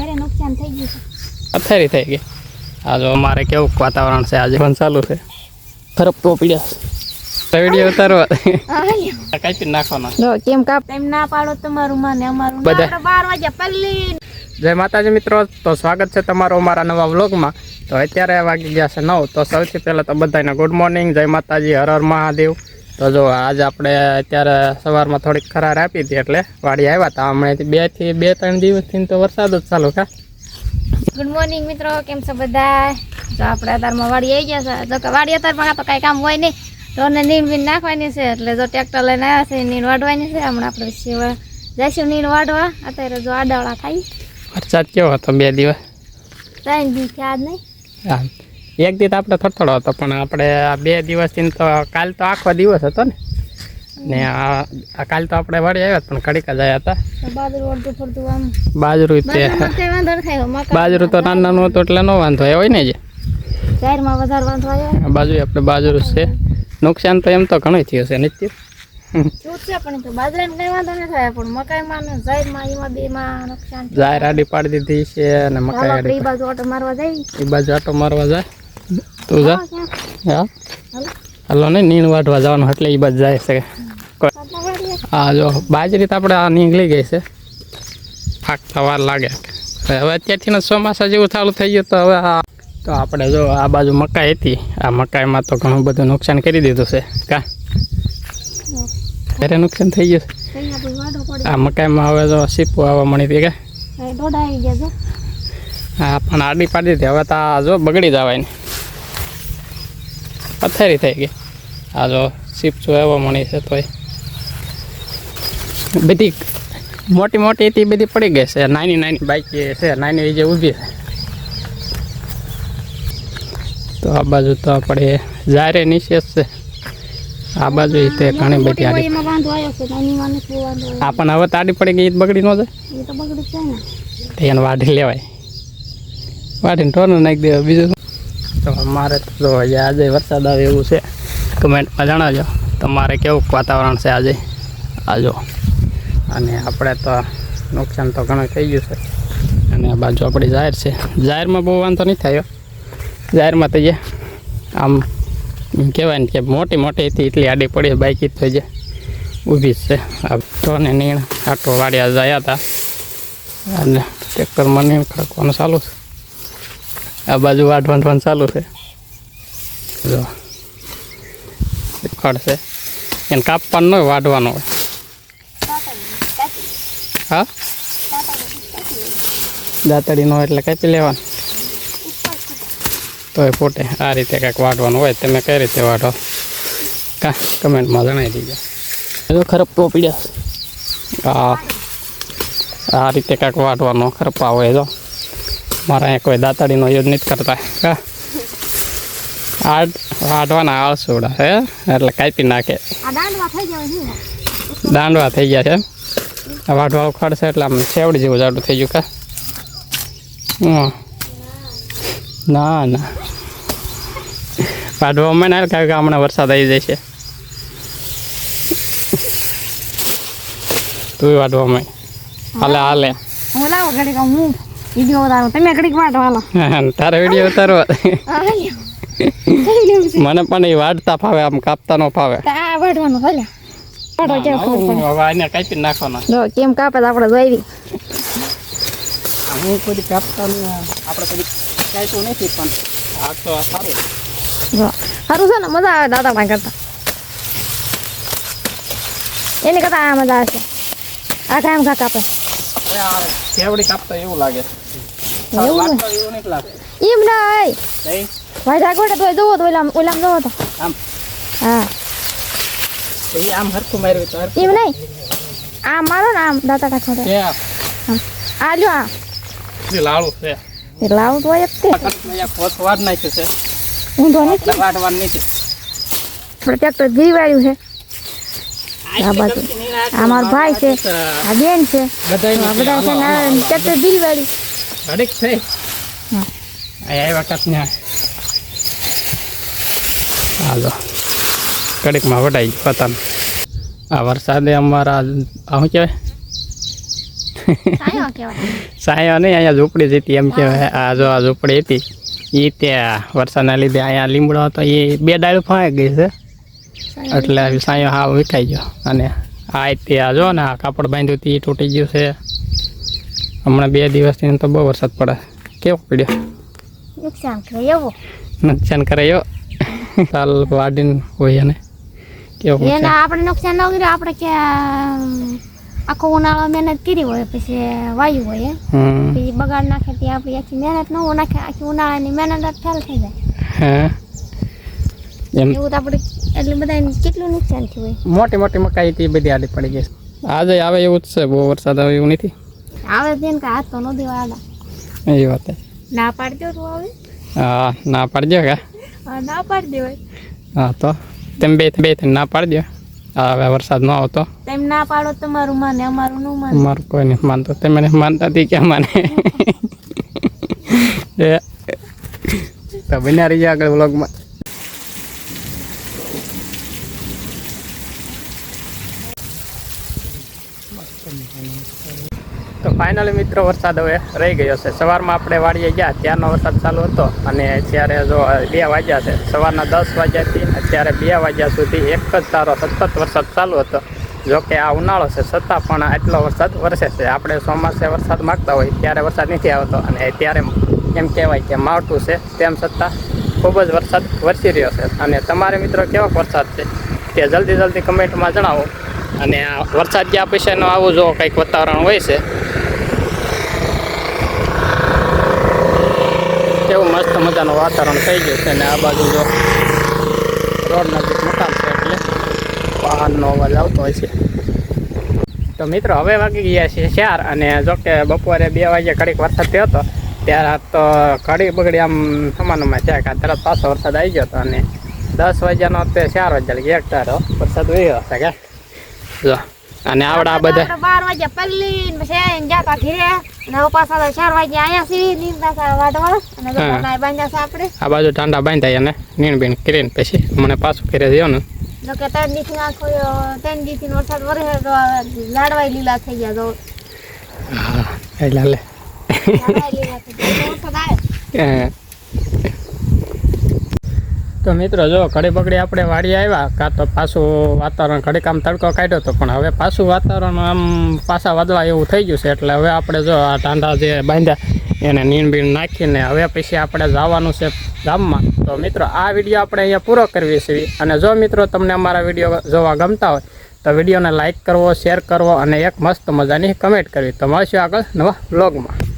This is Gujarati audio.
ઘરે નુકસાન થઈ ગયું છે. અથેરી થઈ ગઈ. આજે અમારે કેવું વાતાવરણ છે? આજે પણ ચાલુ છે. ખરબ તો પીડ્યા વીડિયો ઉતારવા. કાપી નાખવાના. કેમ કાપ? એમ ના પાડો તમારું મને અમારું. બધા. બાર વાગ્યા પલ્લી જય માતાજી મિત્રો તો સ્વાગત છે તમારો અમારા નવા વ્લોગમાં. તો અત્યારે વાગી ગયા છે નવ. તો સૌથી પહેલાં તો બધાને ગુડ મોર્નિંગ જય માતાજી હર હર મહાદેવ. તો જો આજે આપણે અત્યારે સવારમાં થોડીક ખરાર આપી હતી એટલે વાડી આવ્યા હતા. હમણાં બેથી બે ત્રણ દિવસથી તો વરસાદ જ ચાલુ કા ગુડ મોર્નિંગ મિત્રો કેમ છો બધા? તો આપણે અત્યારમાં વાડી આવી ગયા છે. જો કે વાડી અત્યારમાં તો કાંઈ કામ હોય નહીં. તો ને નીણ બીણ નાખવાની છે એટલે જો ટ્રેક્ટર લઈને આવ્યા છે નીણ વાઢવાની છે. હમણાં આપણે સિવાય જઈશું નીણ વાઢવા. અત્યારે જો આડાવડા થાય. વરસાદ કેવો હતો બે દિવસ? ત્રણ દિવસ યાદ નહીં. હા. એક દિવસ આપણે થોડો થોડો હતો પણ આપણે આ બે દિવસથી તો કાલ તો આખો દિવસ હતો ને. ને આ કાલ તો આપણે વળી આવ્યા પણ કડીક જ આવ્યા હતા. બાજરું તે બાજરું તો નાનું નાનું હતું એટલે નો વાંધો આવ્યો હોય ને જે? બાજુ આપણે બાજરું છે. નુકસાન તો એમ તો ઘણું થયું છે નિત્ય. જાહેર આડી પાડી દીધી છે અને મકાઈ બાજુ આટો મારવા જાય. તું જા. હા? હાલો. ને નીણ વાટવા જવાનું એટલે એ બધ જાય છે. હા જો બાજરી તો આપણે આ નીકળી ગઈ છે. ફાકતા વાર લાગે. હવે અત્યારથી ચોમાસા જેવું ચાલુ થઈ ગયું તો હવે આ તો આપણે જો આ બાજુ મકાઈ હતી. આ મકાઈમાં તો ઘણું બધું નુકસાન કરી દીધું છે. કા? ઘરે નુકસાન થઈ ગયું છે? આ મકાઈમાં હવે તો સીપું આવવા મળી હતી કે? જો હા પણ આડી પાડી હતી. હવે તો આ જો બગડી જવાય ને. પથ્થરી થઈ ગઈ. આ જો છો આવવા મળી છે તોય. બધી મોટી મોટી હતી બધી પડી ગઈ છે. નાની નાની બાઈક જે છે નાની જે ઊભી છે. તો આ બાજુ તો આપણે જારે નીચે છે. આ બાજુ તે ઘણી બધી આડી. આ પણ હવે તાડી પડી ગઈ બગડી ન જાય. એને વાઢી લેવાય. વાઢીને ટોનું નાખી દેવા બીજું શું? તો આજે વરસાદ આવે એવું છે. કમેન્ટમાં જણાવજો. તમારે કેવું વાતાવરણ છે આજે? આજો અને આપણે તો નુકસાન તો ઘણું થઈ ગયું છે. અને આ બાજુ આપણી જાહેર છે. જાહેરમાં બહુ વાંધો નહીં થયો જાહેરમાં તો જે આમ કહેવાય ને કે મોટી મોટી હતી, એટલી આડી પડી બાઇક જ થઈ જાય. ઊભી છે. આ તો ને નીણ આટો વાળ્યા જયા હતા. અને ટ્રેક્ટરમાં નીણ ખડકવાનું ચાલુ છે. આ બાજુ વાઢવાનું પણ ચાલુ છે. જો ખડ છે એને કાપવાનું ન હોય વાઢવાનું હોય હા દાંતડીનો હોય એટલે કાપી લેવાનું તોય પોતે આ રીતે કંઈક વાઢવાનું હોય તમે કઈ રીતે વાઢો કા કમેન્ટમાં જણાવી દીજો જો ખરબ તો પીડ્યા આ આ રીતે કાંઈક વાટવાનો ખરપા હોય જો મારા અહીંયા કોઈ દાંતડીનો યુઝ નથી કરતા કા આ વાટવાના આળસુડા હે? એટલે કાપી નાખે. દાંડવા થઈ ગયા છે. વાઢવા ઉખાડશે એટલે આમ છેવડી જેવું જાડું થઈ ગયું કા? ના ના. વાઢવા અમે ના કારણ કે હમણાં વરસાદ આવી જાય છે. તું વાઢવા અમે હાલે હાલે. હું લાવો ઘડીક હું વીડિયો ઉતારો તમે ઘડીક વાટો તારે વીડિયો ઉતારવા. મને પણ એ વાટતા ફાવે આમ કાપતા ન ફાવે આ વાટવાનું ભલે કેવો ખબર હવે આને કાપી નાખવાનો. જો કેમ કાપે આપણે જોઈવી હું કોઈ કાપતા આપણે કોઈ કાપ્યું નથી પણ આ તો સારું. જો સારું છે ને મજા આવે દાદા માં કરતા. એની કરતા આ મજા આવે આ કામ કા કાપે. આ સેવડી કાપતા એવું લાગે. એવું ને? વાટતા એવું નથી લાગે એમ નહીં? ભાઈ આગળ તો જોવો તો ઓલામ ઓલામ જોવો તો આમ હા એ આમ હરખું માર્યું તો હરખું એમ નહીં આમ મારો ને આમ દાતા કાઢો છે આ લ્યો આ એ લાળો છે એ લાળો તો એક તે વાટ નાખ્યું છે ઊંધો નથી એટલે વાટવાનું નથી છે પ્રોજેક્ટ ઘી વાળ્યું છે આ બાજુ આ મારો ભાઈ છે આ બેન છે બધા બધા છે ને આ ટ્રેક્ટર બિલ વાળી ઘડીક થઈ હા. ને હાલો. કડકમાં વટાઈ ગયું પતંગ. આ વરસાદે અમારા શું કહેવાય? સાયો કહેવાય. નહીં અહીંયા ઝૂંપડી હતી એમ કે આ જો આ ઝૂંપડી હતી એ ત્યાં વરસાદના લીધે અહીંયા લીમડો હતો એ બે ડાળ ફાંઈ ગઈ છે. એટલે સાયો હા વિખાઈ ગયો. અને આ ત્યાં જો ને આ કાપડ બાંધ્યું હતું એ તૂટી ગયું છે. હમણાં બે દિવસથી તો બહુ વરસાદ પડે. કેવો પડ્યો? નુકસાન કરે એવો. નુકસાન કરે એવો? ચાલ વાડીને હોય ને કેવું એને આપણે નુકસાન ન કર્યું આપણે કે આખો ઉનાળો મહેનત કરી હોય પછી વાયુ હોય પછી બગાડ નાખે તે આપણી આખી મહેનત ન નાખે આખી ઉનાળાની મહેનત ફેલ થઈ જાય. એમ એવું તો આપણે એટલે બધાને કેટલું નુકસાન થયું હોય. મોટી મોટી મકાઈ હતી બધી આડી પડી ગઈ. આજે આવે એવું જ છે બહુ વરસાદ આવે એવું નથી. આવે છે ને કે હાથ તો નદી વાળા એ વાત ના પાડજો તું આવે હા ના પાડજો કે? હા ના પાડી દેવાય. હા તો તેમ બે બે તેમ ના પાડી હા હવે વરસાદ ન આવતો. તેમ ના પાડો તમારું માને અમારું નું માને. મારું કોઈ નહીં માનતો. તે મને માનતા હતી કે માને તો બન્યા રહી આગળ વ્લોગમાં તો ફાઇનલી મિત્રો, વરસાદ હવે રહી ગયો છે. સવારમાં આપણે વાડીએ ગયા, ત્યારનો વરસાદ ચાલુ હતો અને અત્યારે જો બે વાગ્યા છે. સવારના દસ વાગ્યાથી અત્યારે બે વાગ્યા સુધી એક જ સારો સતત વરસાદ ચાલુ હતો. જો કે આ ઉનાળો છે, છતાં પણ આટલો વરસાદ વરસે છે. આપણે ચોમાસે વરસાદ માગતા હોય ત્યારે વરસાદ નથી આવતો અને ત્યારે એમ કહેવાય કે માવઠું છે. તેમ છતાં ખૂબ જ વરસાદ વરસી રહ્યો છે. અને તમારે મિત્રો, કેવો વરસાદ છે? તે જલ્દી જલ્દી કમેન્ટમાં જણાવો. અને આ વરસાદ ગયા પછીનો આવું જો કંઈક વાતાવરણ હોય છે કેવું મસ્ત મજાનું વાતાવરણ થઈ ગયું છે અને આ બાજુ જો રોડ નજીક મકાન છે એટલે વાહનનો અવાજ આવતો હોય છે. તો મિત્રો હવે વાગી ગયા છે ચાર અને જો કે બપોરે બે વાગે ઘડીક વરસાદ થયો હતો ત્યારે તો ઘડી બગડી આમ સમાનમાં છે કે તરત પાછો વરસાદ આવી ગયો હતો અને દસ વાગ્યાનો તે ચાર વાગ્યા એક તારો વરસાદ વહી હશે કે? જો. અને આવડા આ બધા. બાર વાગ્યા પલ્લી છે પછી જાતા ઘીરે. અને પાછા ચાર વાગ્યા અહીંયા સી પાછા વાટવા અને. દુકાન બાંધ્યા છે આપણે. આ બાજુ ટાંડા બાંધાય અને નીણ બીણ કરીને પછી મને પાછું ઘરે જયો ને. જો કે ત્રણ દિવસથી આખો ત્રણ દીથી વરસાદ વરસે તો લાડવાય લીલા થઈ ગયા તો. હા એટલે લે લાડવાય લીલા થઈ ગયા. તો વરસાદ આવે. તો મિત્રો, જો ઘડી બગડી આપણે વાડી આવ્યા, કાં તો પાછું વાતાવરણ, ઘડીક આમ તડકો કાઢ્યો હતો પણ હવે પાછું વાતાવરણ આમ પાછા વાદળા એવું થઈ ગયું છે. એટલે હવે આપણે જો આ ટાંડા જે બાંધ્યા, એને નીણ બીણ નાખીને હવે પછી આપણે જવાનું છે ગામમાં. તો મિત્રો, આ વીડિયો આપણે અહીંયા પૂરો કરવી છે અને જો મિત્રો, તમને અમારા વીડિયો જોવા ગમતા હોય, તો વિડીયોને લાઇક કરવો, શેર કરવો અને એક મસ્ત મજાની કમેન્ટ કરવી. તો મળશું આગળ નવા બ્લોગમાં